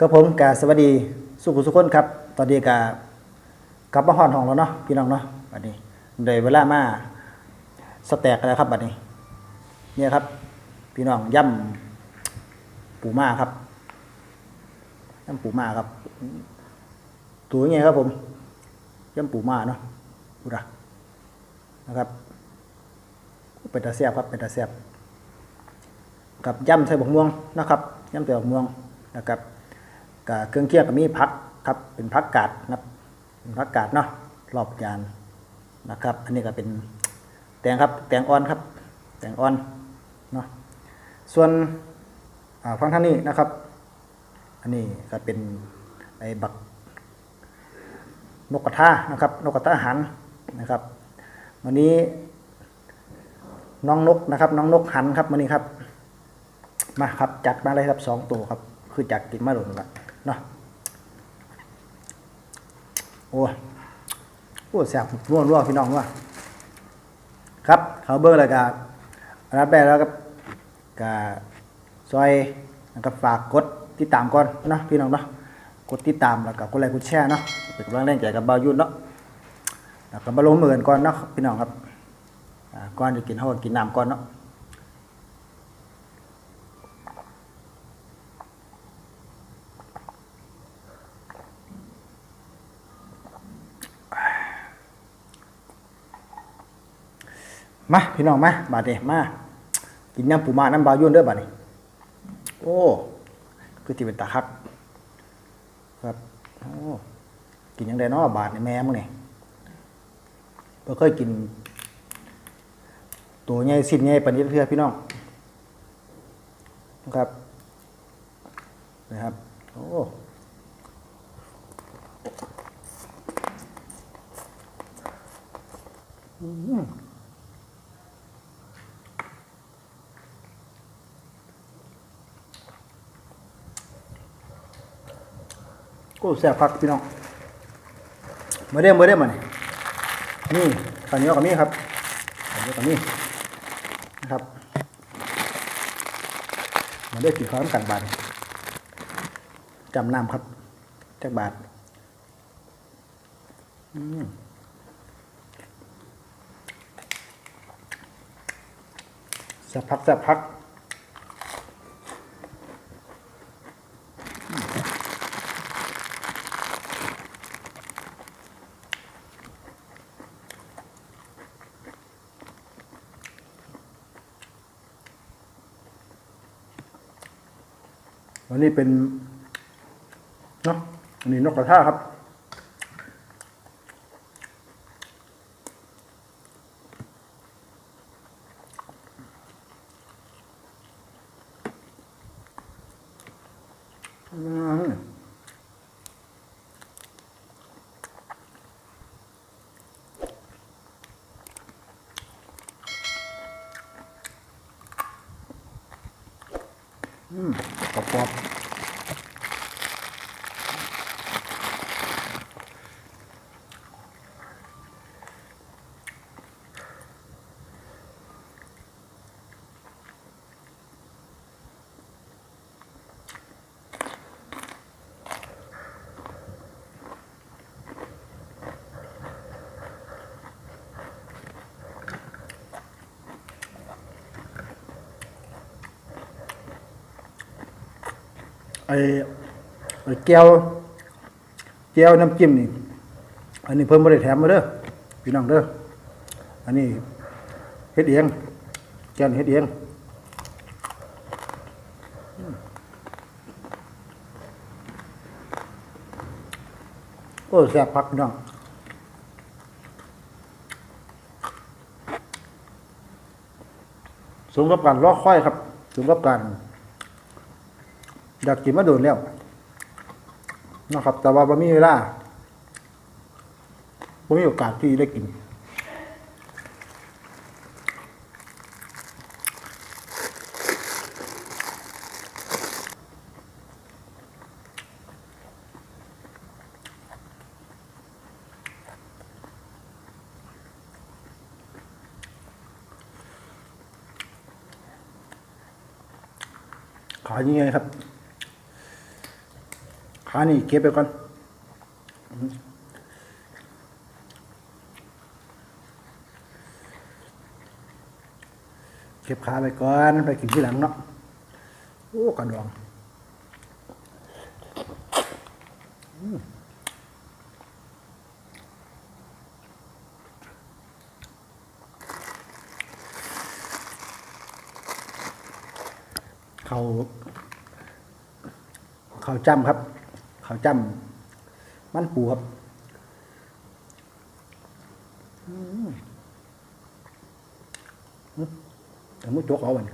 ก็ผมกาสวัสดีสุขุสุขคนครับ ตอนนี้กากลับมาหอนห้องแล้วเนาะพี่น้องเนาะบัดนี้ได้เวลามาสแต็กกันแล้วครับบัดนี้ เนี่ยครับ พี่น้องย่ำปูมาครับย่ำปูมาครับ ตัวยังไงครับผมย่ำปูมาเนาะดูนะนะครับเป็นตาแซ่บครับเป็นตาแซ่บกับย่ำใส่บกม่วงนะครับย่ำใส่บกม่วงนะครับ กับเครื่องเคียงก็มีผักครับ เป็นผักกาดนับเป็นผักกาดเนาะรอบจานนะครับ อันนี้ก็เป็นแตงครับ แตงอ่อนครับ แตงอ่อนเนาะส่วนอ่าฟังท่างนี้นะครับ อันนี้ก็เป็นไอ้บักนกกระทานะครับ นกกระทาหันนะครับ วันนี้น้องนกนะครับ น้องนกหันครับวันนี้ครับ มาครับจัดมาเลยครับสองตัวครับ คือจัดกินมาหล่นละ เนาะโอ้โอ้แสบร่วนร่วพี่น้องว่าครับเขาเบอร์อะไรกับรับได้แล้วกับกับซอยนะครับฝากกดติดตามก่อนเนาะพี่น้องเนาะกดติดตามแล้วก็กดไลค์กดแชร์เนาะเป็นกำลังแรงใจกับบายุนเนาะแล้วก็มาลงมือกันก่อนเนาะพี่น้องครับก่อนจะกินเฮาก็กินน้ำก่อนเนาะ มาพี่น้องมาบาดนี้มากินยำปูมาน้ำบายุ่นเด้อบาดนี้โอ้คือที่เป็นตาคักครับโอ้กินยังไงเนาะบาดนี่แม่มึงนี่บ่เคยกิน ตัวใหญ่สิ้นใหญ่ปานนี้เพื่อพี่น้องนะครับนะครับโอ้ ก็แซ่บคักพี่น้องมาเด้มาเด้มานี่นี่ตอนนี้กับนี่ครับตอนนี้กับนี่นะครับมาได้กินข้าวน้ำกันบาทนี่จำน้ำครับจักบาทอืมสับพักสับพัก วันนี้เป็นเนาะอันนี้นกกระทาครับ อืม อืมกรอบ ไอ้ไอ้แก้วแก้วน้ำจิ้มนี่ อันนี้เพิ่มบริแถมมาเด้อพี่น้องเด้ออันนี้เฮ็ดเองแก้วนี่เฮ็ดเองอืมโอ้แซ่บพักน้องสมกับการรอค่อยครับสมกับการ อยากกินมาโดนแล้วนะครับ แต่ว่าบ่มีเวลาบ่มีโอกาสที่ได้กินขายยังไงครับ ขานี่เก็บไปก่อนเก็บขาไปก่อนไปกินที่หลังเนาะโอ้กันดองเขาเขาจำครับ เขาจำมันปูครับแต่มุจกเอาวัน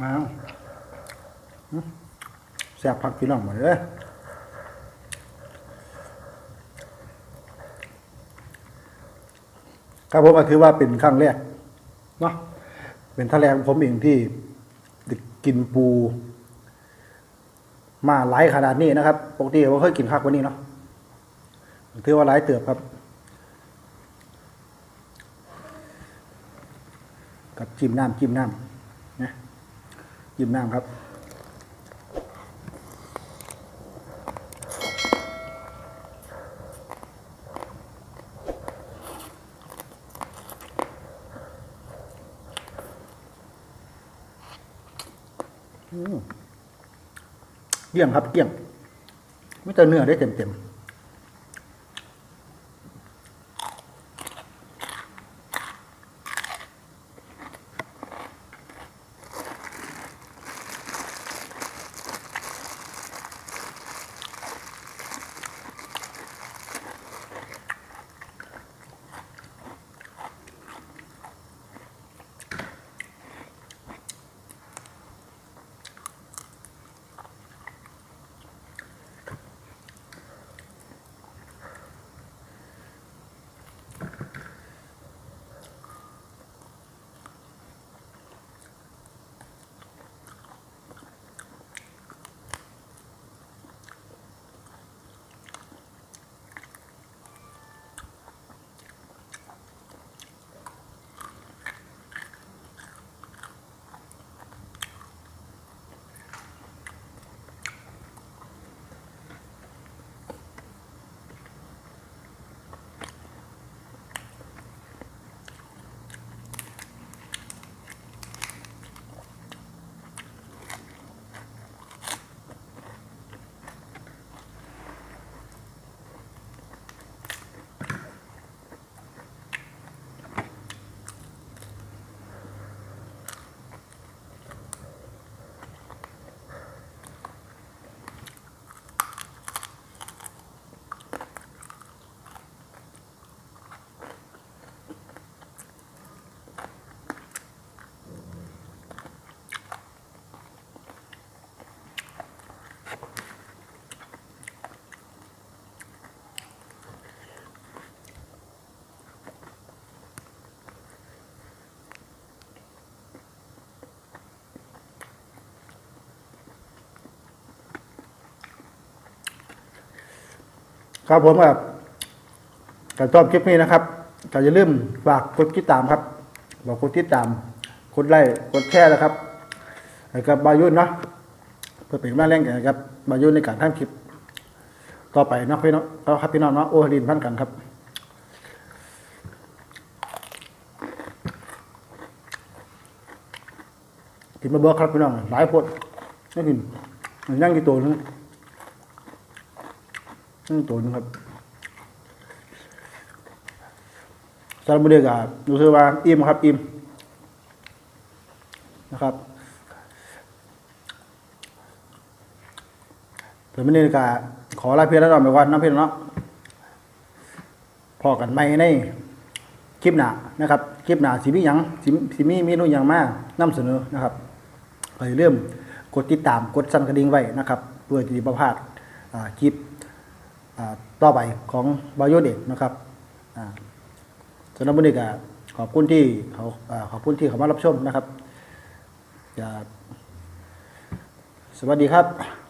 อ้าวแซ่บพักพี่น้องหมดเลยครับผมก็คือว่าเป็นครั้งแรกเนาะ เป็นท่าแรกของผมเองที่กินปู มาหลายขนาดนี้นะครับปกติผมเคยกินคักกว่านี้เนาะถือว่าหลายเติบครับ กับจิ้มน้ำจิ้มน้ำนะจิ้มน้ำครับ เกี้ยงครับเกี้ยงไม่แต่เนื้อได้เต็มเต็ม ครับผมครับการชอบคลิปนี้นะครับก็อย่าลืมฝากกดติดตามครับบอกกดติดตามกดไลค์กดแชร์นะครับกับบายุนเนาะเพื่อเป็นกำลังแรงแก่กับบายุนในการทำคลิป ต่อไปเนาะพี่น้องเอาครับพี่น้องเนาะโอลินพันกันครับกินมาเบิกครับพี่น้องหลายพดไม่กินมันย่างกี่ตัวนึง ย่างตัวนึงครับสารบเดีกาดูสึกว่าอิ่มครับ อิ่มนะครับแต่ไม่ได้กาขอลาเพียรแล้วนอนไปก่อนน้ำเพียรเนาะพอกันไหมในคลิปหนานะครับ คลิปหนาสิมีหยังสิสิมีเมนูหยังมากนำเสนอนะครับก็อย่าลืมกดติดตามกดสั่นกระดิ่งไว้นะครับเพื่อที่จะประพาดคลิป ต่อไปของบายโยเด็กนะครับสำหรับวันนี้ก็ขอบคุณที่เขาขอบคุณที่เขามารับชมนะครับสวัสดีครับ